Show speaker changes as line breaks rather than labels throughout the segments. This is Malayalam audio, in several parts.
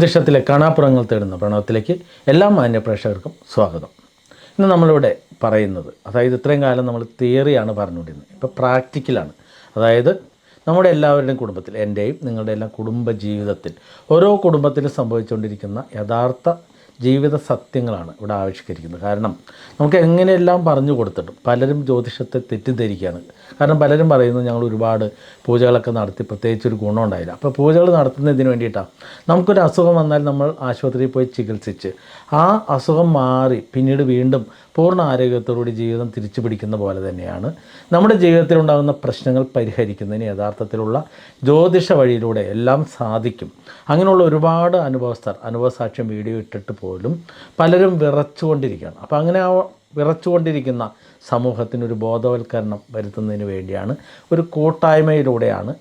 ജ്യോതിഷത്തിലെ കാണാപ്പുറങ്ങൾ തേടുന്ന പ്രണവത്തിലേക്ക് എല്ലാ മാന്യ പ്രേക്ഷകർക്കും സ്വാഗതം. ഇന്ന് നമ്മളിവിടെ പറയുന്നത് അതായത് ഇത്രയും കാലം നമ്മൾ തിയറിയാണ് പറഞ്ഞുകൊണ്ടിരുന്നത്. ഇപ്പോൾ പ്രാക്ടിക്കലാണ്. അതായത് നമ്മുടെ എല്ലാവരുടെയും കുടുംബത്തിൽ എന്റെയും നിങ്ങളുടെ എല്ലാം കുടുംബ ജീവിതത്തിൽ ഓരോ കുടുംബത്തിലും സംഭവിച്ചുകൊണ്ടിരിക്കുന്ന യഥാർത്ഥ ജീവിത സത്യങ്ങളാണ് ഇവിടെ ആവിഷ്കരിക്കുന്നത്. കാരണം നമുക്ക് എങ്ങനെയെല്ലാം പറഞ്ഞു കൊടുത്തിട്ടും പലരും ജ്യോതിഷത്തെ തെറ്റിദ്ധരിക്കുകയാണ്. കാരണം പലരും പറയുന്നത് ഞങ്ങൾ ഒരുപാട് പൂജകളൊക്കെ നടത്തി പ്രത്യേകിച്ച് ഒരു ഗുണം ഉണ്ടായില്ല. അപ്പോൾ പൂജകൾ നടത്തുന്നതിന് വേണ്ടിയിട്ടാണ്. നമുക്കൊരു അസുഖം വന്നാൽ നമ്മൾ ആശുപത്രിയിൽ പോയി ചികിത്സിച്ച് ആ അസുഖം മാറി പിന്നീട് വീണ്ടും പൂർണ ആരോഗ്യത്തോടുകൂടി ജീവിതം തിരിച്ചു പിടിക്കുന്ന പോലെ തന്നെയാണ്. നമ്മുടെ ജീവിതത്തിൽ ഉണ്ടാകുന്ന പ്രശ്നങ്ങൾ പരിഹരിക്കുന്നതിന് യഥാർത്ഥത്തിലുള്ള ജ്യോതിഷ വഴിയിലൂടെ എല്ലാം സാധിക്കും. അങ്ങനെയുള്ള ഒരുപാട് അനുഭവസ്ഥർ അനുഭവസാക്ഷ്യം വീഡിയോ ഇട്ടിട്ട് പോലും പലരും വിറച്ചുകൊണ്ടിരിക്കുകയാണ്. അപ്പോൾ അങ്ങനെ വിറച്ചുകൊണ്ടിരിക്കുന്ന സമൂഹത്തിനൊരു ബോധവൽക്കരണം വരുത്തുന്നതിന് വേണ്ടിയാണ് ഒരു കൂട്ടായ്മയിലൂടെയാണ്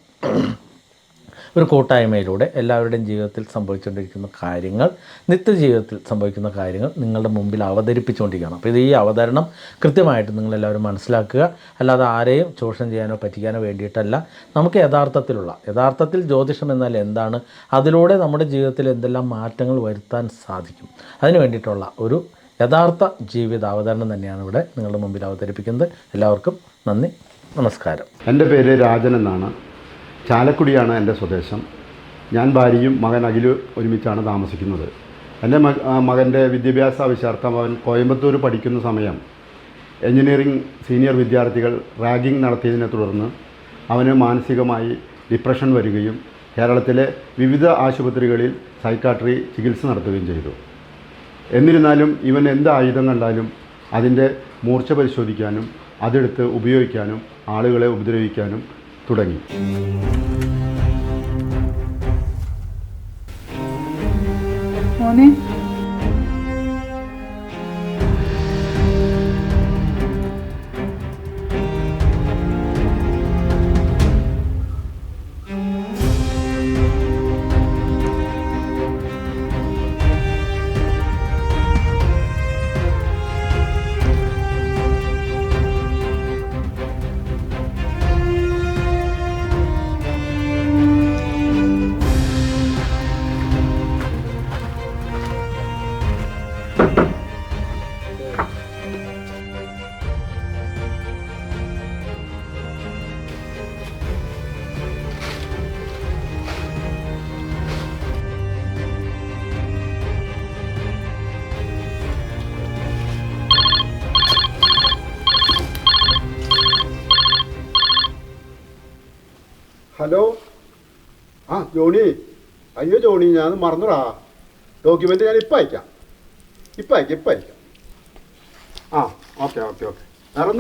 ഒരു കൂട്ടായ്മയിലൂടെ എല്ലാവരുടെയും ജീവിതത്തിൽ സംഭവിച്ചുകൊണ്ടിരിക്കുന്ന കാര്യങ്ങൾ നിത്യജീവിതത്തിൽ സംഭവിക്കുന്ന കാര്യങ്ങൾ നിങ്ങളുടെ മുമ്പിൽ അവതരിപ്പിച്ചുകൊണ്ടിരിക്കുകയാണ്. അപ്പോൾ ഇത് ഈ അവതരണം കൃത്യമായിട്ട് നിങ്ങളെല്ലാവരും മനസ്സിലാക്കുക. അല്ലാതെ ആരെയും ചൂഷണം ചെയ്യാനോ പറ്റിക്കാനോ വേണ്ടിയിട്ടല്ല. നമുക്ക് യഥാർത്ഥത്തിലുള്ള യഥാർത്ഥത്തിൽ ജ്യോതിഷം എന്നാൽ എന്താണ്? അതിലൂടെ നമ്മുടെ ജീവിതത്തിൽ എന്തെല്ലാം മാറ്റങ്ങൾ വരുത്താൻ സാധിക്കും? അതിന് വേണ്ടിയിട്ടുള്ള ഒരു യഥാർത്ഥ ജീവിത അവതരണം തന്നെയാണ് ഇവിടെ നിങ്ങളുടെ മുമ്പിൽ അവതരിപ്പിക്കുന്നത്. എല്ലാവർക്കും നന്ദി നമസ്കാരം.
എന്റെ പേര് രാജൻ എന്നാണ്. ചാലക്കുടിയാണ് എന്റെ സ്വദേശം. ഞാൻ ഭാര്യയും മകൻ അഖിൽ ഒരുമിച്ചാണ് താമസിക്കുന്നത്. എന്റെ മക മകന്റെ വിദ്യാഭ്യാസ ആവശ്യാർത്ഥം അവൻ കോയമ്പത്തൂർ പഠിക്കുന്ന സമയം എഞ്ചിനീയറിംഗ് സീനിയർ വിദ്യാർത്ഥികൾ റാഗിംഗ് നടത്തിയതിനെ തുടർന്ന് അവന് മാനസികമായി ഡിപ്രഷൻ വരികയും കേരളത്തിലെ വിവിധ ആശുപത്രികളിൽ സൈക്കാട്രി ചികിത്സ നടത്തുകയും ചെയ്തു. എന്നിരുന്നാലും ഇവൻ എന്ത് ആയുധം കണ്ടാലും അതിന്റെ മൂർച്ച പരിശോധിക്കാനും അതെടുത്ത് ഉപയോഗിക്കാനും ആളുകളെ ഉപദ്രവിക്കാനും തുടങ്ങി.
മോനെ.
ജോണി അയ്യോ ജോണി ഞാൻ മറന്നുടാ. ഡോക്യുമെന്റ് ഞാൻ ഇപ്പം അയക്കാം. ഇപ്പം അയക്കാം ഇപ്പം അയക്കാം. ആ ഓക്കെ ഓക്കെ ഓക്കെ. വേറെ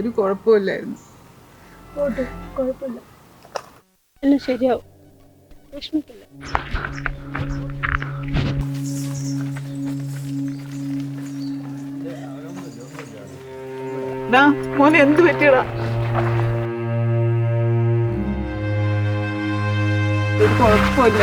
ഒരു കുഴപ്പമില്ലായിരുന്നു.
പോട്ടെ കുഴപ്പമില്ല. എല്ലാം ശരിയാവും. വിഷമിക്കില്ല?
മോനെ എന്ത് പറ്റിയടാ?
കുഴപ്പമില്ല.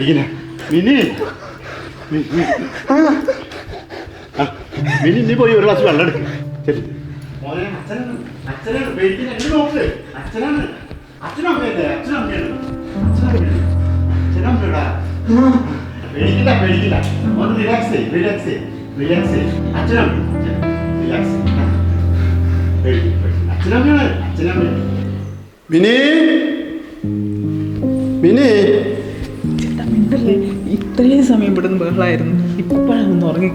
അച്ഛനാ മിനി. മിനി നീ പോയി ഒരു ഗ്ലാസ് വെള്ളം എടുക്ക്. ശരി. പേടിക്കണ്ട പേടിക്കണ്ട. ഒന്ന് റിലാക്സ് ചെയ്യ് റിലാക്സ് ചെയ്യ് റിലാക്സ് ചെയ്യ്. അച്ഛനമ്മ. റിലാക്സ് അച്ഛനമ്മയാണ് അച്ഛനമ്മയാണ്. മിനി. മിനി.
ഇത്രയും സമയം ഇവിടുന്ന് ബഹളായിരുന്നു. ഇപ്പോഴാണ് ഒന്ന് ഉറങ്ങി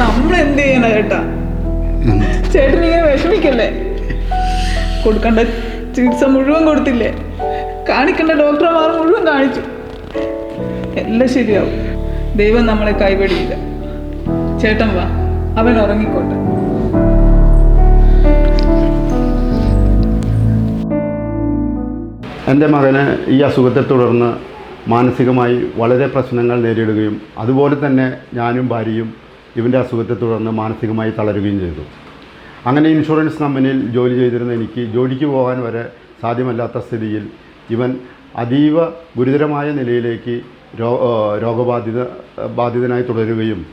നമ്മൾ എന്ത് ചെയ്യണ ചേട്ടാ ചേട്ടൻ ഇങ്ങനെ വിഷമിക്കല്ലേ? കൊടുക്കേണ്ട ചികിത്സ മുഴുവൻ കൊടുത്തില്ലേ? കാണിക്കേണ്ട ഡോക്ടർമാർ മുഴുവൻ കാണിച്ചു. എല്ലാം ശരിയാവും. ദൈവം നമ്മളെ കൈവടിയില്ല. ചേട്ടൻ വാ അവൻ ഉറങ്ങിക്കോട്ടെ.
എന്റെ മകന് ഈ അസുഖത്തെ തുടർന്ന് മാനസികമായി വളരെ പ്രശ്നങ്ങൾ നേരിടുകയും അതുപോലെ തന്നെ ഞാനും ഭാര്യയും ഇവന്റെ അസുഖത്തെ തുടർന്ന് മാനസികമായി തളരുകയും ചെയ്തു. അങ്ങനെ ഇൻഷുറൻസ് കമ്പനിയിൽ ജോലി ചെയ്തിരുന്ന എനിക്ക് ജോലിക്ക് പോകാൻ വരെ സാധ്യമല്ലാത്ത സ്ഥിതിയിൽ ഇവൻ അതീവ ഗുരുതരമായ നിലയിലേക്ക് രോ രോഗബാധിത ബാധിതനായി തുടരുകയും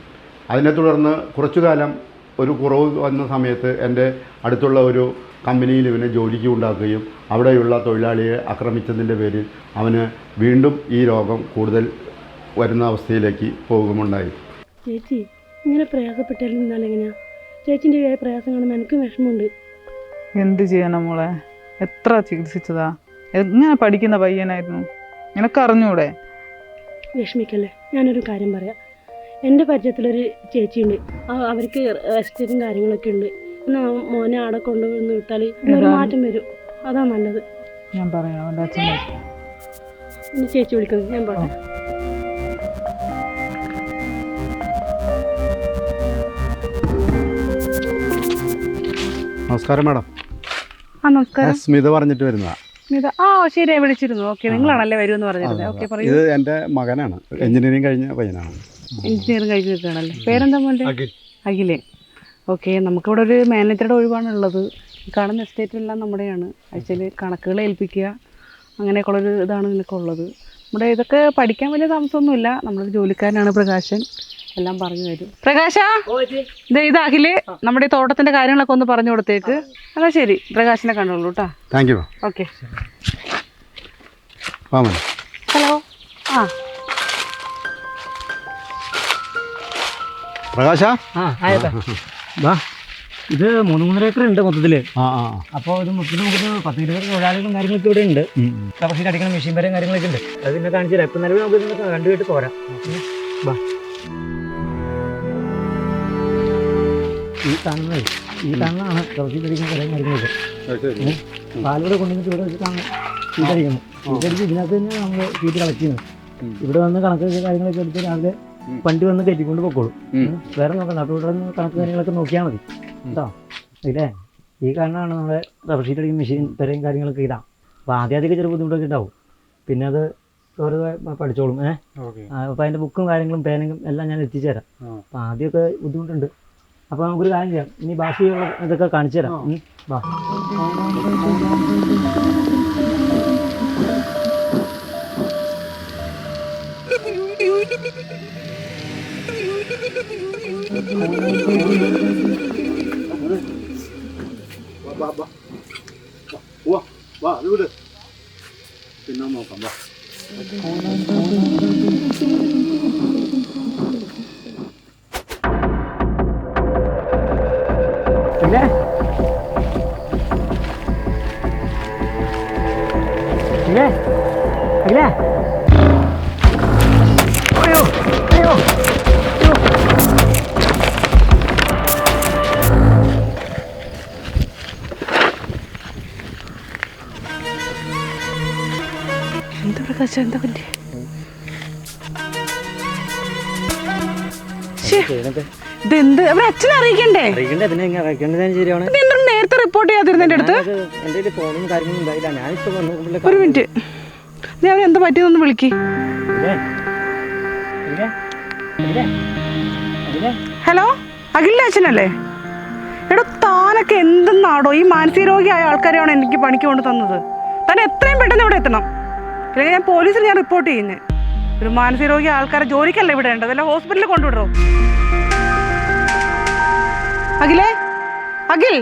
അതിനെ തുടർന്ന് കുറച്ചു കാലം ഒരു കുറവ് വന്ന സമയത്ത് എന്റെ അടുത്തുള്ള ഒരു കമ്പനിയിൽ ഇവനെ ജോലിക്ക് ഉണ്ടാക്കുകയും അവിടെയുള്ള തൊഴിലാളിയെ ആക്രമിച്ചതിന്റെ പേരിൽ അവന് വീണ്ടും ഈ രോഗം കൂടുതൽ വരുന്ന അവസ്ഥയിലേക്ക് പോകുമുണ്ടായി.
ചേച്ചി ഇങ്ങനെ പ്രയാസപ്പെട്ടാൽ നിന്നാൽ എങ്ങനെയാ? ചേച്ചിന്റെ ഈ പ്രയാസം കാണുമ്പോൾ എനിക്കും വിഷമമുണ്ട്.
എന്ത് ചെയ്യണം മോളെ? എത്ര ചികിത്സിച്ചതാ? എങ്ങനെ പഠിക്കുന്ന പയ്യനായിരുന്നു? നിനക്കറിഞ്ഞൂടെ?
വിഷമിക്കല്ലേ. ഞാനൊരു കാര്യം പറയാം. എന്റെ പരിചയത്തിലൊരു ചേച്ചിയുണ്ട്. അവർക്ക് എസ്റ്റേറ്റും കാര്യങ്ങളൊക്കെ ഉണ്ട്. എന്നാ മോനെ അവിടെ കൊണ്ടുവന്ന് വിട്ടാൽ ഒരു മാറ്റം വരും. അതാ നല്ലത്.
ഞാൻ പറയാം അവന്റെ അച്ഛൻ
ഇനി ചേച്ചി വിളിക്കുന്നു. ഞാൻ പോട്ടെ.
നമസ്കാരം മാഡം.
ആ നമസ്കാരം.
സ്മിത പറഞ്ഞിട്ട് വരുന്നതാ.
ഇത് ആ ശരി വിളിച്ചിരുന്നു. ഓക്കെ നിങ്ങളാണല്ലേ വരുമെന്ന് പറഞ്ഞിരുന്നത് ഓക്കെ പറയൂ.
ഇത് എന്റെ മകനാണ്. എഞ്ചിനീയറിംഗ് കഴിഞ്ഞ പയ്യനാണ്.
എഞ്ചിനീയറിംഗ് കഴിഞ്ഞ് നിൽക്കുകയാണല്ലേ പേരെന്താ മോന്റെ? അഖിലേ. ഓക്കെ നമുക്കിവിടെ ഒരു മാനേജറുടെ ഒഴിവാണുള്ളത്. ഈ കാണുന്ന എസ്റ്റേറ്റെല്ലാം നമ്മുടെയാണ്. ആക്ച്വലി കണക്കുകൾ ഏൽപ്പിക്കുക അങ്ങനെയൊക്കെയുള്ളൊരു ഇതാണ് നിനക്കുള്ളത്. നമ്മുടെ ഇതൊക്കെ പഠിക്കാൻ വലിയ താമസമൊന്നുമില്ല. നമ്മളൊരു ജോലിക്കാരനാണ് പ്രകാശൻ. എല്ലാം പറഞ്ഞു തരും. പ്രകാശ ദേ ഇത് നമ്മുടെ ഈ തോട്ടത്തിന്റെ കാര്യങ്ങളൊക്കെ ഒന്ന് പറഞ്ഞു കൊടുത്തേക്ക്. അതാ ശരി പ്രകാശിനെ കണ്ടോളൂ കേട്ടോ
താങ്ക് യു
ഓക്കെ ഹലോ ആ.
പ്രകാശ?
ആ ഇത് മൂന്ന് മൂന്നര ഏക്കർ ഉണ്ട്
മൊത്തത്തിൽ.
അപ്പോൾ ഇത് മൊത്തത്തിൽ നമുക്ക് പത്ത് ഇരുപത് തൊഴിലാളികളും കാര്യങ്ങളൊക്കെ ഇവിടെ ഉണ്ട്. കപ്പശീറ്റ് അടിക്കുന്ന മെഷീൻ വരെയും കാര്യങ്ങളൊക്കെ ഉണ്ട്. അത് പിന്നെ കാണിച്ചു തരാം. ഇപ്പം നിലവിൽ നമുക്ക് കണ്ടുപോയിട്ട് പോരാം. വാ ഈ കാണുന്നത് ഈ കാണുന്നതാണ് തുളസി പിടിക്കുന്ന കുറേ ഉം. പാലൂടെ കൊണ്ടുവന്നിട്ട് ഇവിടെ വെച്ചിട്ടാണ് ഷീറ്റ് അടിച്ച് ഇതിനകത്ത് തന്നെ നമ്മൾ ഷീറ്റ് കളക്ട് ചെയ്യുന്നത്. ഇവിടെ വന്ന് കണക്ക് കാര്യങ്ങളൊക്കെ എടുത്ത് രാവിലെ വണ്ടി വന്ന് കയറ്റിക്കൊണ്ട് പൊക്കോളൂ. വേറെ അപ്പോൾ ഇവിടെ കണക്ക് കാര്യങ്ങളൊക്കെ നോക്കിയാൽ മതി. കേട്ടോ ഇല്ലേ? ഈ കാരണമാണ് നമ്മുടെ അടിക്കുന്ന മെഷീൻ പെരയും കാര്യങ്ങളൊക്കെ ഇതാ അപ്പോൾ ആദ്യം ആദ്യമൊക്കെ ചെറിയ ബുദ്ധിമുട്ടൊക്കെ ഉണ്ടാവും. പിന്നെ അത് ഓരോ പഠിച്ചോളും. ഏഹ് അപ്പോൾ അതിന്റെ ബുക്കും കാര്യങ്ങളും പേനയും എല്ലാം ഞാൻ എത്തിച്ചേരാം അപ്പോൾ ആദ്യമൊക്കെ ബുദ്ധിമുട്ടുണ്ട്. അപ്പോൾ നമുക്കൊരു കാര്യം ചെയ്യാം. ഇനി ബാക്കിയുള്ള ഇതൊക്കെ കാണിച്ചു തരാം വാ.
പ്രകാശ എന്താ പറ്റി ഇതെന്ത്? അവരെ അച്ഛനെ അറിയിക്കണ്ടേ? നേരത്തെ റിപ്പോർട്ട് ചെയ്യാതിരുന്ന എന്റെ അടുത്ത് ഒരു മിനിറ്റ് നീ അവരെ എന്താ പറ്റിയതൊന്ന് വിളിക്ക്. ഹലോ? അഖിലിന്റെ അച്ഛനല്ലേ? എടോ താനൊക്കെ എന്തെന്നാടോ? ഈ മാനസിക രോഗിയായ ആൾക്കാരെയാണ് എനിക്ക് പണിക്ക് കൊണ്ട് തന്നത്. താൻ എത്രയും പെട്ടെന്ന് ഇവിടെ എത്തണം. അല്ലെങ്കിൽ ഞാൻ പോലീസിൽ ഞാൻ റിപ്പോർട്ട് ചെയ്യുന്നത് ഒരു മാനസിക രോഗി ആൾക്കാരെ ജോലിക്കല്ല ഇവിടെ ഉണ്ടോ അല്ല ഹോസ്പിറ്റലിൽ കൊണ്ടുവിടോ? അഖിലേ? അഖിൽ?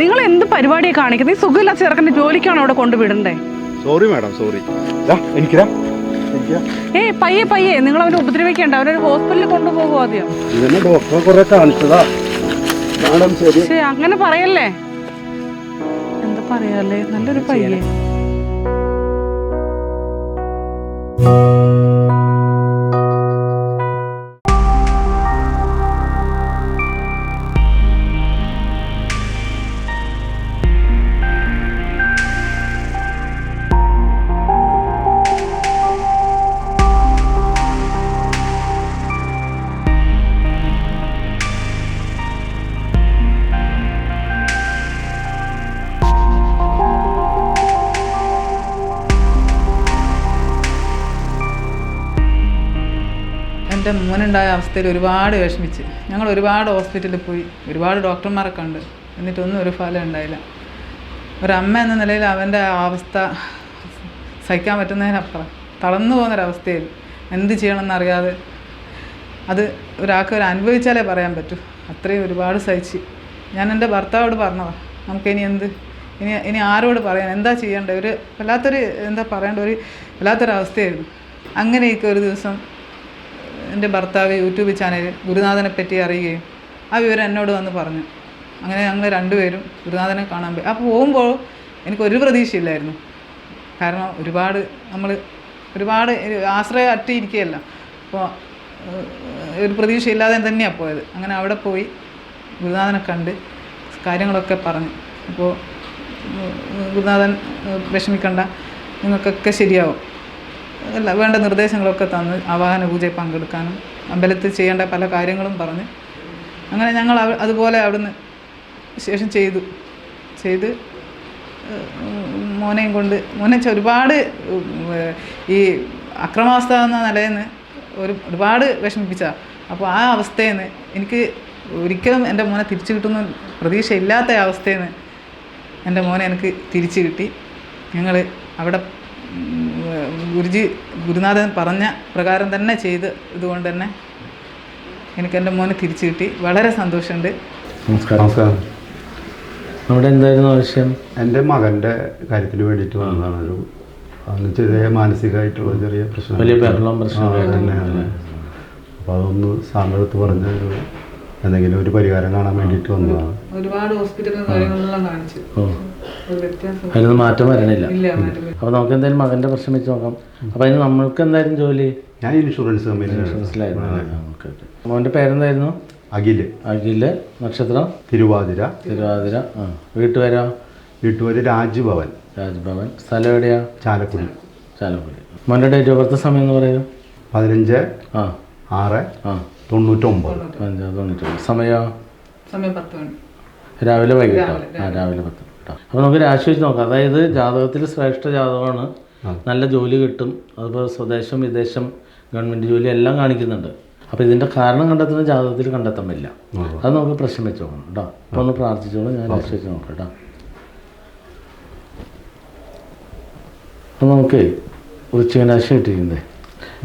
നിങ്ങൾ എന്ത് പരിപാടിയാണ് കാണിക്കുന്നത് ഈ സുഖമില്ലാത്ത ചെറുക്കന്റെ ജോലിക്കാണ് അവിടെ കൊണ്ടുവിടണ്ടേ?
സോറി മാഡം സോറി എനിക്കിതാ.
ഏ പയ്യെ പയ്യെ. നിങ്ങൾ അവനെ ഉപദ്രവിക്കണ്ട. അവനൊരു ഹോസ്പിറ്റലിൽ കൊണ്ടുപോകും ആദ്യം?
ഇതന്നെ ഡോക്ടറെ കുറെ കാണിച്ചതാ. മാഡം ശരി
പക്ഷേ അങ്ങനെ പറയല്ലേ? പറയാല്ലേ? നല്ലൊരു പയ്യെ
എന്റെ മോനുണ്ടായ അവസ്ഥയിൽ ഒരുപാട് വിഷമിച്ച്. ഞങ്ങൾ ഒരുപാട് ഹോസ്പിറ്റലിൽ പോയി. ഒരുപാട് ഡോക്ടർമാരൊക്കെ ഉണ്ട്. എന്നിട്ടൊന്നും ഒരു ഫലം ഉണ്ടായില്ല. ഒരമ്മ എന്ന നിലയിൽ അവന്റെ അവസ്ഥ സഹിക്കാൻ പറ്റുന്നതിനപ്പുറം. തളർന്നു പോകുന്നൊരവസ്ഥയിൽ എന്ത് ചെയ്യണമെന്നറിയാതെ അത് ഒരാൾക്ക് ഒരു അനുഭവിച്ചാലേ പറയാൻ പറ്റൂ. അത്രയും ഒരുപാട് സഹിച്ച്. ഞാൻ എന്റെ ഭർത്താവോട് പറഞ്ഞതാണ് നമുക്കിനി എന്ത്? ഇനി ഇനി ആരോട് പറയാൻ? എന്താ ചെയ്യേണ്ടത്? ഒരു വല്ലാത്തൊരു എന്താ പറയേണ്ട? ഒരു വല്ലാത്തൊരവസ്ഥയായിരുന്നു. അങ്ങനെയൊക്കെ ഒരു ദിവസം എന്റെ ഭർത്താവ് യൂട്യൂബ് ചാനലിൽ ഗുരുനാഥനെ പറ്റി അറിയുകയും ആ വിവരം എന്നോട് വന്ന് പറഞ്ഞു. അങ്ങനെ ഞങ്ങൾ രണ്ടുപേരും ഗുരുനാഥനെ കാണാൻ പോയി. അപ്പോൾ പോകുമ്പോൾ എനിക്കൊരു പ്രതീക്ഷയില്ലായിരുന്നു. കാരണം ഒരുപാട് നമ്മൾ ഒരുപാട് ആശ്രയം അറ്റിയിരിക്കുകയല്ല. അപ്പോൾ ഒരു പ്രതീക്ഷയില്ലാതെ തന്നെയാണ് പോയത്. അങ്ങനെ അവിടെ പോയി ഗുരുനാഥനെ കണ്ട് കാര്യങ്ങളൊക്കെ പറഞ്ഞു. അപ്പോൾ ഗുരുനാഥൻ വിഷമിക്കണ്ട. നിങ്ങൾക്കൊക്കെ ശരിയാവും. അല്ല വേണ്ട നിർദ്ദേശങ്ങളൊക്കെ തന്ന് ആവാഹന പൂജയിൽ പങ്കെടുക്കാനും അമ്പലത്തിൽ ചെയ്യേണ്ട പല കാര്യങ്ങളും പറഞ്ഞ് അങ്ങനെ ഞങ്ങൾ അതുപോലെ അവിടുന്ന് ശേഷം ചെയ്തു. ചെയ്ത് മോനെയും കൊണ്ട് മോനെ ഒരുപാട് ഈ അക്രമാവസ്ഥ എന്ന നിലയിൽ നിന്ന് ഒരു ഒരുപാട് വിഷമിപ്പിച്ച അപ്പോൾ ആ അവസ്ഥയിൽ നിന്ന് എനിക്ക് ഒരിക്കലും എന്റെ മോനെ തിരിച്ചു കിട്ടുന്ന പ്രതീക്ഷയില്ലാത്ത അവസ്ഥയിൽ നിന്ന് എന്റെ മോനെ എനിക്ക് തിരിച്ചു കിട്ടി. ഞങ്ങൾ അവിടെ ഗുരുജി ഗുരുനാഥൻ പറഞ്ഞ പ്രകാരം തന്നെ ചെയ്ത് ഇതുകൊണ്ട് തന്നെ എനിക്ക് എന്റെ മോനെ തിരിച്ചു കിട്ടി. വളരെ സന്തോഷമുണ്ട്.
നമസ്കാരം.
നമസ്കാരം.
നമ്മുടെ എന്തായിരുന്നു ആവശ്യം?
എന്റെ മകന്റെ കാര്യത്തിന് വേണ്ടിയിട്ട് വന്നതാണ്. ഒരു അന്ന് ചെറിയ മാനസികമായിട്ടുള്ള ചെറിയ പ്രശ്നം.
വലിയ ബഹളവും പ്രശ്നം
തന്നെയാണ്. അപ്പോൾ അതൊന്ന് സാമ്പത്തു പറഞ്ഞ ഒരു എന്തെങ്കിലും ഒരു പരിഹാരം കാണാൻ വേണ്ടിയിട്ട് വന്നതാണ്.
ഒരുപാട് ഹോസ്പിറ്റലും കാര്യങ്ങളെല്ലാം കാണിച്ചു.
അതിനൊന്നും മാറ്റം വരണില്ല.
ഇല്ല മാറ്റം
അപ്പോൾ നമുക്ക് എന്തായാലും മകന്റെ പ്രശ്നം വെച്ച് നോക്കാം. അപ്പോൾ അതിന് നമ്മൾക്ക് എന്തായാലും ജോലി?
ഞാൻ ഇൻഷുറൻസ്
മനസ്സിലായിരുന്നു ഓക്കെ മോന്റെ പേരെന്തായിരുന്നു?
അഖിൽ.
അഖിൽ. നക്ഷത്രം?
തിരുവാതിര.
തിരുവാതിര. ആ വീട്ടുപേരോ?
വീട്ടുപേര് രാജ്ഭവൻ.
രാജ്ഭവൻ. സ്ഥലം എവിടെയാ?
ചാലക്കുടി.
ചാലക്കുടി. മോന്റെ ഡേറ്റ് ഓഫ് ബർത്ത് സമയം എന്ന് പറയുമോ
പതിനഞ്ച്
ആ.
ആറ്
ആ.
തൊണ്ണൂറ്റൊമ്പത്.
പതിനഞ്ച് തൊണ്ണൂറ്റൊമ്പത്. സമയമോ
സമയം പത്ത് മണി.
രാവിലെ വൈകിട്ടോ? ആ രാവിലെ പത്ത്. കേട്ടോ അപ്പോൾ നമുക്ക് രാശി വെച്ച് നോക്കാം. അതായത് ജാതകത്തിൽ ശ്രേഷ്ഠ ജാതകമാണ്. നല്ല ജോലി കിട്ടും. അതുപോലെ സ്വദേശം വിദേശം ഗവൺമെന്റ് ജോലി എല്ലാം കാണിക്കുന്നുണ്ട്. അപ്പോൾ ഇതിന്റെ കാരണം കണ്ടെത്തുന്ന ജാതകത്തിൽ കണ്ടെത്താൻ പറ്റില്ല. അത് നമുക്ക് പ്രശ്നം വെച്ച് നോക്കണം കേട്ടോ. അപ്പോൾ ഒന്ന് പ്രാർത്ഥിച്ചോളൂ. ഞാൻ രാശി വെച്ച് നോക്കാം കേട്ടോ. അപ്പോൾ നമുക്ക് വൃശ്ചിക രാശി കിട്ടിയിരിക്കുന്നത്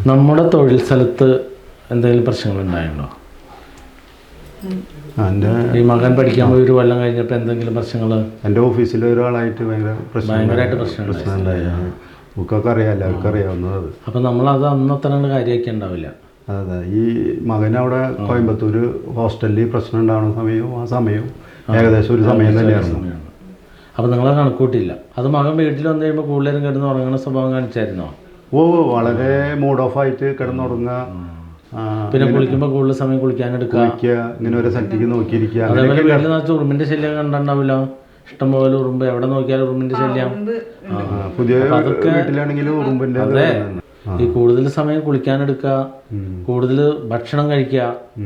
നമ്മുടെ തൊഴിൽ സ്ഥലത്ത് എന്തെങ്കിലും പ്രശ്നങ്ങൾ ഉണ്ടായിട്ടുണ്ടോ?
എന്റെ
ഈ മകൻ പഠിക്കാൻ പോയി ഒരു കൊല്ലം കഴിഞ്ഞപ്പോൾ എന്തെങ്കിലും പ്രശ്നങ്ങൾ?
എന്റെ ഓഫീസിലെ ഒരാളായിട്ട് ഭയങ്കര പ്രശ്നം
ഭയങ്കരമായിട്ട് പ്രശ്നം
പ്രശ്നം ഉണ്ടായി. ബുക്കൊക്കെ അറിയാം എല്ലാവർക്കും അറിയാവുന്നത്
അപ്പം നമ്മളത് അന്നത്ര കാര്യമൊക്കെ ഉണ്ടാവില്ല.
അതെ ഈ മകൻ അവിടെ കോയമ്പത്തൂർ ഹോസ്റ്റലിൽ പ്രശ്നം ഉണ്ടാവുന്ന സമയവും ആ സമയവും ഏകദേശം ഒരു സമയം തന്നെയായിരുന്നു.
അപ്പം നിങ്ങളെ കണക്കൂട്ടില്ല അത് മകൻ വീട്ടിൽ വന്നു കഴിയുമ്പോൾ കൂടുതലും കിടന്ന് ഉറങ്ങുന്ന സ്വഭാവം കാണിച്ചായിരുന്നോ?
ഓ വളരെ മൂഡ് ഓഫ് ആയിട്ട് കിടന്നുറങ്ങുക.
പിന്നെ കുളിക്കുമ്പോൾ കൂടുതൽ സമയം കുളിക്കാൻ എടുക്കുക.
കുളിക്കുക ഇങ്ങനെ ഒരു സ്ഥലത്തേക്ക് നോക്കിയിരിക്കുക.
അതേപോലെ വീട്ടിൽ നിറച്ച് ഉറുമ്പിന്റെ ശല്യം കണ്ടിട്ടുണ്ടാവില്ല? ഇഷ്ടംപോലെ ഉറുമ്പ് എവിടെ നോക്കിയാലും ഉറുമ്പിന്റെ ശല്യം.
പുതിയ വീട്ടിലാണെങ്കിലും
അതെ. ഈ കൂടുതൽ സമയം കുളിക്കാനെടുക്കുക കൂടുതൽ ഭക്ഷണം കഴിക്കുക.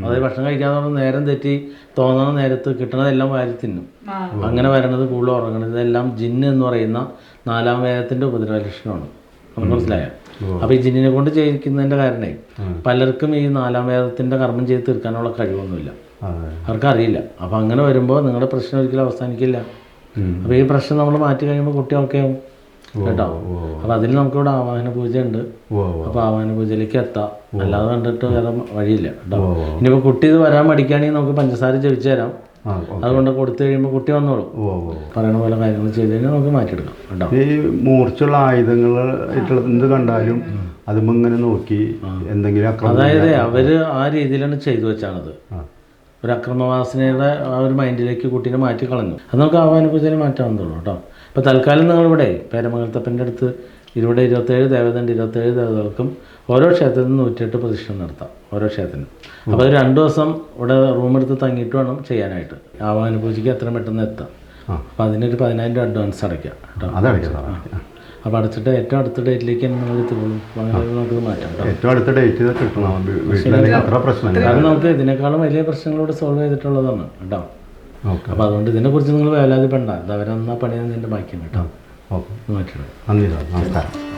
അതായത് ഭക്ഷണം കഴിക്കാന്ന് പറഞ്ഞാൽ നേരം തെറ്റി തോന്നണ നേരത്ത് കിട്ടണതെല്ലാം വാരി തിന്നും. അങ്ങനെ വരണത് കൂടുതൽ ഉറങ്ങണത് ഇതെല്ലാം ജിന്ന് എന്ന് പറയുന്ന നാലാം വേദത്തിന്റെ ഉപദ്രവ ലക്ഷണമാണ് നമുക്ക് മനസ്സിലായ? അപ്പൊ ഈ ജിന്നിനെ കൊണ്ട് ചെയ്യിക്കുന്നതിന്റെ കാരണേ പലർക്കും ഈ നാലാം വേദത്തിന്റെ കർമ്മം ചെയ്ത് തീർക്കാനുള്ള കഴിവൊന്നുമില്ല. അവർക്കറിയില്ല. അപ്പോൾ അപ്പൊ അങ്ങനെ വരുമ്പോൾ നിങ്ങളുടെ പ്രശ്നം ഒരിക്കലും അവസാനിക്കില്ല. അപ്പൊ ഈ പ്രശ്നം നമ്മൾ മാറ്റി കഴിയുമ്പോൾ കുട്ടി ഓക്കെ ആവും കേട്ടോ? അപ്പൊ അതിൽ നമുക്കിവിടെ ആവാഹന പൂജ ഉണ്ട്
ഓ
അപ്പൊ ആവാഹന പൂജയിലേക്ക് എത്താം. അല്ലാതെ കണ്ടിട്ട് വേറെ വഴിയില്ല കേട്ടോ? ഇനിയിപ്പോ കുട്ടി ഇത് വരാൻ മടിക്കുകയാണെങ്കിൽ നമുക്ക് പഞ്ചസാര ജപിച്ചു തരാം. അതുകൊണ്ട് കൊടുത്തു കഴിയുമ്പോൾ കുട്ടി വന്നോളും. പറയണ പോലെ കാര്യങ്ങൾ ചെയ്ത് കഴിഞ്ഞാൽ നമുക്ക് മാറ്റിയെടുക്കാം കേട്ടോ?
ഈ മൂർച്ചുള്ള ആയുധങ്ങൾ ആയിട്ടുള്ള എന്ത് കണ്ടാലും അതുമ്പോ ഇങ്ങനെ നോക്കി എന്തെങ്കിലും
അതായത് അവർ ആ രീതിയിലാണ് ചെയ്തു വെച്ചാണത്. ഒരു അക്രമവാസനയുടെ ആ ഒരു മൈൻഡിലേക്ക് കുട്ടീനെ മാറ്റി കളഞ്ഞു. അത് നമുക്ക് ആവാന പൂജയിൽ മാറ്റാവുന്നതുള്ളൂ കേട്ടോ? അപ്പോൾ തൽക്കാലം നിങ്ങളിവിടെ പേരമംഗലത്തപ്പന്റെ അടുത്ത് ഇരുപത് ഇരുപത്തേഴ് ദേവതണ്ട് ഇരുപത്തേഴ് ദേവതകൾക്കും ഓരോ ക്ഷേത്രത്തിൽ നൂറ്റിയെട്ട് പ്രതിഷ്ഠ നടത്താം. ഓരോ ക്ഷേത്രത്തിനും. അപ്പോൾ അത് രണ്ട് ദിവസം ഇവിടെ റൂം എടുത്ത് തങ്ങിയിട്ട് വേണം ചെയ്യാനായിട്ട്. ആവാന പൂജയ്ക്ക് എത്ര പെട്ടെന്ന് എത്താം. അപ്പോൾ അതിനൊരു പതിനായിരം രൂപ അഡ്വാൻസ് അടയ്ക്കാം അപ്പോൾ അടച്ചിട്ട് ഏറ്റവും അടുത്ത ഡേറ്റിലേക്ക് തന്നെ നമ്മൾ എത്തുള്ളൂ നമുക്ക് മാറ്റാം
ഏറ്റവും അടുത്ത ഡേറ്റ് കിട്ടണം.
കാരണം നമുക്ക് ഇതിനേക്കാളും വലിയ പ്രശ്നങ്ങളോട് സോൾവ് ചെയ്തിട്ടുള്ളതാണ് കേട്ടോ.
ഓക്കെ.
അപ്പോൾ അതുകൊണ്ട് ഇതിനെക്കുറിച്ച് നിങ്ങൾ വേലാതിപ്പെണ്ട ഇത് അവരെന്നാ നിന്റെ ബാക്കിയാണ് കേട്ടോ.
ഓക്കെ.
മാറ്റി
നന്ദി നമസ്കാരം.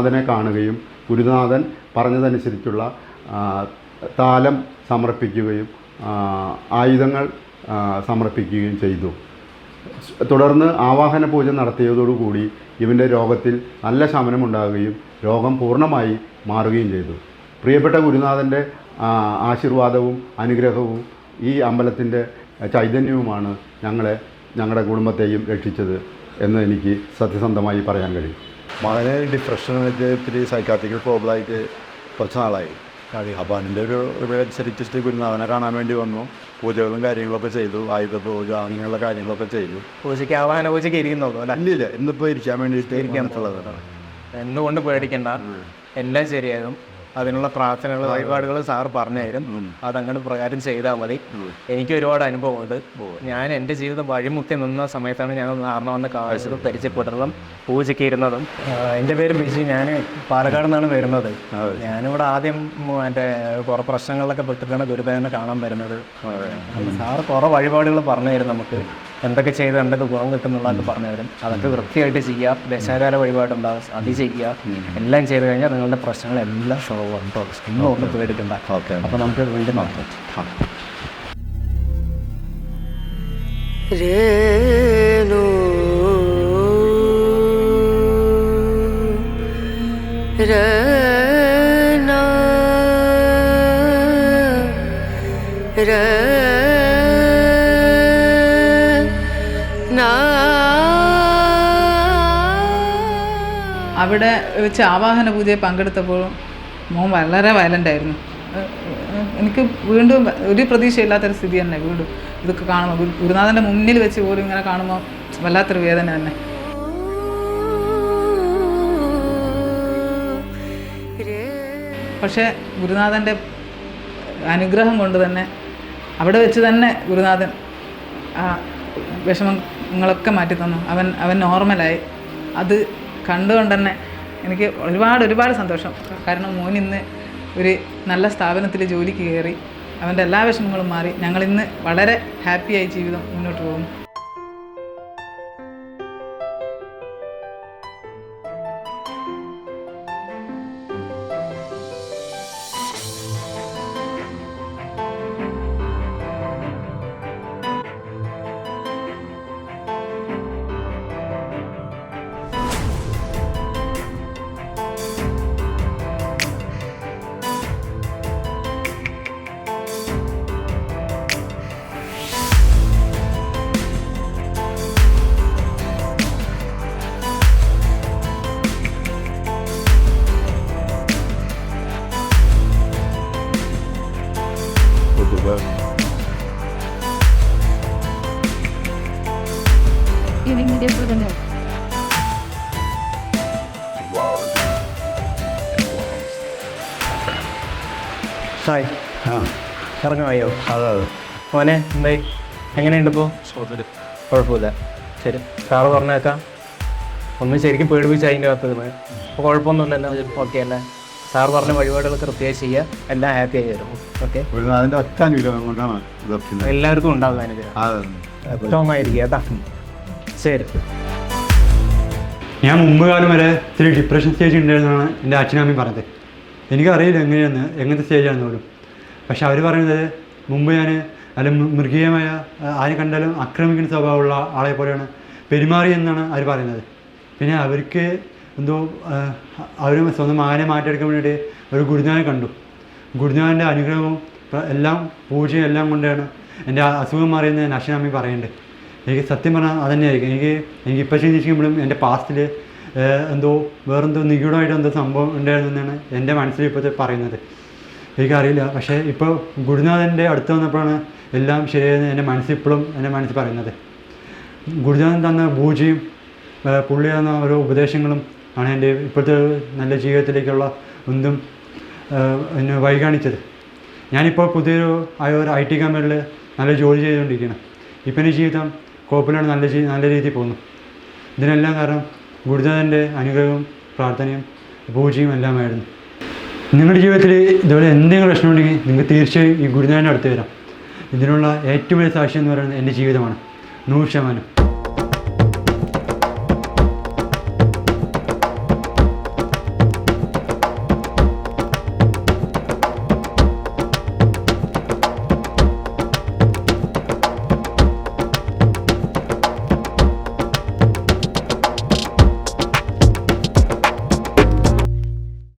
ഗുരുനാഥനെ കാണുകയും ഗുരുനാഥൻ പറഞ്ഞതനുസരിച്ചുള്ള താലം സമർപ്പിക്കുകയും ആയുധങ്ങൾ സമർപ്പിക്കുകയും ചെയ്തു. തുടർന്ന് ആവാഹന പൂജ നടത്തിയതോടുകൂടി ഇവന്റെ രോഗത്തിൽ നല്ല ശമനമുണ്ടാകുകയും രോഗം പൂർണമായി മാറുകയും ചെയ്തു. പ്രിയപ്പെട്ട ഗുരുനാഥന്റെ ആശീർവാദവും അനുഗ്രഹവും ഈ അമ്പലത്തിന്റെ ചൈതന്യവുമാണ് ഞങ്ങളെ ഞങ്ങളുടെ കുടുംബത്തെയും രക്ഷിച്ചത് എന്ന് എനിക്ക് സത്യസന്ധമായി പറയാൻ കഴിയും.
മകന് ഡിപ്രഷൻ ഇത്തിരി സൈക്കാട്രിക്കൽ പ്രോബ്ലം ആയിട്ട് കുറച്ച് നാളായി. അപ്പോൾ അതിന്റെ ഒരു അനുസരിച്ചിട്ട് പിന്നെ ഗുരുനാഥനെ കാണാൻ വേണ്ടി വന്നു. പൂജകളും കാര്യങ്ങളൊക്കെ ചെയ്തു. ആയുധ പൂജ അങ്ങനെയുള്ള കാര്യങ്ങളൊക്കെ ചെയ്തു.
പൂജയ്ക്ക് ആവാഹന പൂജയ്ക്ക് ഇരിക്കുന്നുള്ളൂ അല്ല?
ഇല്ല ഇന്നിപ്പോൾ ഇരിക്കാൻ വേണ്ടിയിട്ട് വന്നിട്ടുള്ളത്
എന്നുകൊണ്ട് പേടിക്കണ്ട? എല്ലാം ശരിയാകും. അതിനുള്ള പ്രാർത്ഥനകൾ വഴിപാടുകൾ സാർ പറഞ്ഞുതരും. അതങ്ങനെ പ്രകാരം ചെയ്താൽ മതി. എനിക്ക് ഒരുപാട് അനുഭവമുണ്ട് ഞാൻ എന്റെ ജീവിതം വഴിമുട്ടി നിന്ന സമയത്താണ് ഞാൻ നാർന്ന വന്ന കാഴ്ചകൾ പരിചയപ്പെട്ടതും പൂജയ്ക്ക് ഇരുന്നതും എന്റെ പേര് ബിജി ഞാൻ പാലക്കാട് നിന്നാണ് വരുന്നത്. ഞാനിവിടെ ആദ്യം എന്റെ കുറേ പ്രശ്നങ്ങളിലൊക്കെ പെട്ടിട്ടാണ് ഗുരുദേവനെ കാണാൻ വരുന്നത്. സാർ സാറ് കുറേ വഴിപാടുകൾ പറഞ്ഞു തരും നമുക്ക്. എന്തൊക്കെ ചെയ്ത് എന്തൊക്കെ ഗുണം കിട്ടുന്നുള്ളതൊക്കെ പറഞ്ഞു തരും. അതൊക്കെ വൃത്തിയായിട്ട് ചെയ്യുക ദശാകാല വഴിപാടുണ്ടാകും അത് ചെയ്യുക എല്ലാം ചെയ്ത് കഴിഞ്ഞാൽ നിങ്ങളുടെ പ്രശ്നങ്ങളെല്ലാം സോൾവ് ഉണ്ടോ ഒന്നും ഒന്ന് പേടിക്കണ്ട
ഓക്കെ
അപ്പോൾ നമുക്ക് വീണ്ടും നോക്കാം
രേണു
അവിടെ വെച്ച് ആവാഹന പൂജയിൽ പങ്കെടുത്തപ്പോൾ മോൻ വളരെ വയലന്റ് ആയിരുന്നു. ഏഹ് ഏഹ് എനിക്ക് വീണ്ടും ഒരു പ്രതീക്ഷയില്ലാത്തൊരു സ്ഥിതി തന്നെ വീണ്ടും ഇതൊക്കെ കാണുമ്പോൾ. ഗുരു- ഗുരുനാഥന്റെ മുന്നിൽ വെച്ച് പോലും ഇങ്ങനെ കാണുമ്പോൾ വല്ലാത്തൊരു വേദന തന്നെ. പക്ഷേ ഗുരുനാഥന്റെ അനുഗ്രഹം കൊണ്ട് തന്നെ അവിടെ വെച്ച് തന്നെ ഗുരുനാഥൻ ആ വിഷമങ്ങളൊക്കെ മാറ്റി തന്നു അവൻ അവൻ നോർമലായി അത് കണ്ടുകൊണ്ട് തന്നെ എനിക്ക് ഒരുപാട് ഒരുപാട് സന്തോഷം. കാരണം മോൻ ഇന്ന് ഒരു നല്ല സ്ഥാപനത്തിൽ ജോലിക്ക് കയറി. അവന്റെ എല്ലാ വിഷമങ്ങളും മാറി. ഞങ്ങളിന്ന് വളരെ ഹാപ്പിയായി ജീവിതം മുന്നോട്ട് പോകുന്നു
പൊതുവെ
ഹായ്
ആ.
ഇറങ്ങുമായോ
അതെ അതെ.
മോനെ എന്തായി? എങ്ങനെയുണ്ട് ഇപ്പോൾ കുഴപ്പമില്ല. ശരി. സാറ് പറഞ്ഞേക്കാം. ഒന്ന് ശരിക്കും പേടിപ്പിച്ച് അതിന്റെ അകത്ത് നിന്ന്. അപ്പോൾ കുഴപ്പമൊന്നുമില്ലല്ലോ. ഓക്കെ അല്ലേ? സാറ് പറഞ്ഞ വഴിപാടുകൾ കൃത്യമായി ചെയ്യുക. എല്ലാം ഹാപ്പി ആയി വരും. ഓക്കെ
ഗുരുനാഥന്റെ ഒറ്റ അനുഗ്രഹം കൊണ്ടാണ്
എല്ലാവർക്കും ഉണ്ടാവും അനുഗ്രഹം.
അതെ
സ്ട്രോങ് ആയിരിക്കുക കേട്ടാ ശരി.
ഞാൻ മുമ്പ് കാലം വരെ ഇത്തിരി ഡിപ്രഷൻ സ്റ്റേജ് ഉണ്ടായിരുന്നാണ് എന്റെ അച്ഛനമ്മയും പറഞ്ഞത്. എനിക്കറിയില്ല എങ്ങനെയാണ് എങ്ങനത്തെ സ്റ്റേജാണെന്ന് പോലും. പക്ഷെ അവർ പറയുന്നത് മുമ്പ് ഞാൻ അല്ല മൃഗീയമായ ആരെ കണ്ടാലും ആക്രമിക്കുന്ന സ്വഭാവമുള്ള ആളെ പോലെയാണ് പെരുമാറി എന്നാണ് അവർ പറയുന്നത്. പിന്നെ അവർക്ക് എന്തോ അവർ സ്വന്തം മകനെ മാറ്റിയെടുക്കാൻ വേണ്ടിയിട്ട് ഒരു ഗുരുനാഥനെ കണ്ടു. ഗുരുനാഥന്റെ അനുഗ്രഹവും എല്ലാം പൂജയും എല്ലാം കൊണ്ടാണ് എന്റെ അസുഖം മാറിയെന്ന് ഞാൻ അശ്വനാമി പറയുന്നുണ്ട്. എനിക്ക് സത്യം പറഞ്ഞാൽ അതന്നെയായിരിക്കും. എനിക്ക് എനിക്ക് ഇപ്പോൾ ചിന്തിക്കുമ്പോഴും എന്റെ പാസ്റ്റിൽ എന്തോ വേറെന്തോ നിഗൂഢമായിട്ട് എന്തോ സംഭവം ഉണ്ടായിരുന്നു എന്നാണ് എന്റെ മനസ്സിൽ ഇപ്പോഴത്തെ പറയുന്നത്. എനിക്കറിയില്ല. പക്ഷേ ഇപ്പോൾ ഗുരുനാഥന്റെ അടുത്ത് വന്നപ്പോഴാണ് എല്ലാം ശരിയായെന്ന് എന്റെ മനസ്സിൽ ഇപ്പോഴും എന്റെ മനസ്സിൽ പറയുന്നത്. ഗുരുനാഥൻ തന്ന പൂജയും പുള്ളി തന്ന ഓരോ ഉപദേശങ്ങളും ആണ് എന്റെ ഇപ്പോഴത്തെ നല്ല ജീവിതത്തിലേക്കുള്ള ഒന്നും എന്നെ വൈകാണിച്ചത് ഞാനിപ്പോൾ പുതിയൊരു ആയ ഒരു ഐ ടി കമ്പനിയിൽ നല്ല ജോലി ചെയ്തുകൊണ്ടിരിക്കുകയാണ്. ഇപ്പം എന്റെ ജീവിതം കോപ്പിലാണ് നല്ല നല്ല രീതിയിൽ പോകുന്നു. ഇതിനെല്ലാം കാരണം ഗുരുദേവന്റെ അനുഗ്രഹവും പ്രാർത്ഥനയും പൂജയും എല്ലാമായിരുന്നു. നിങ്ങളുടെ ജീവിതത്തിൽ ഇതുപോലെ എന്തെങ്കിലും പ്രശ്നമുണ്ടെങ്കിൽ നിങ്ങൾക്ക് തീർച്ചയായും ഈ ഗുരുദേവന്റെ അടുത്ത് വരാം. ഇതിനുള്ള ഏറ്റവും വലിയ സാക്ഷ്യം എന്ന് പറയുന്നത് എന്റെ ജീവിതമാണ്. നൂറ് ശതമാനം.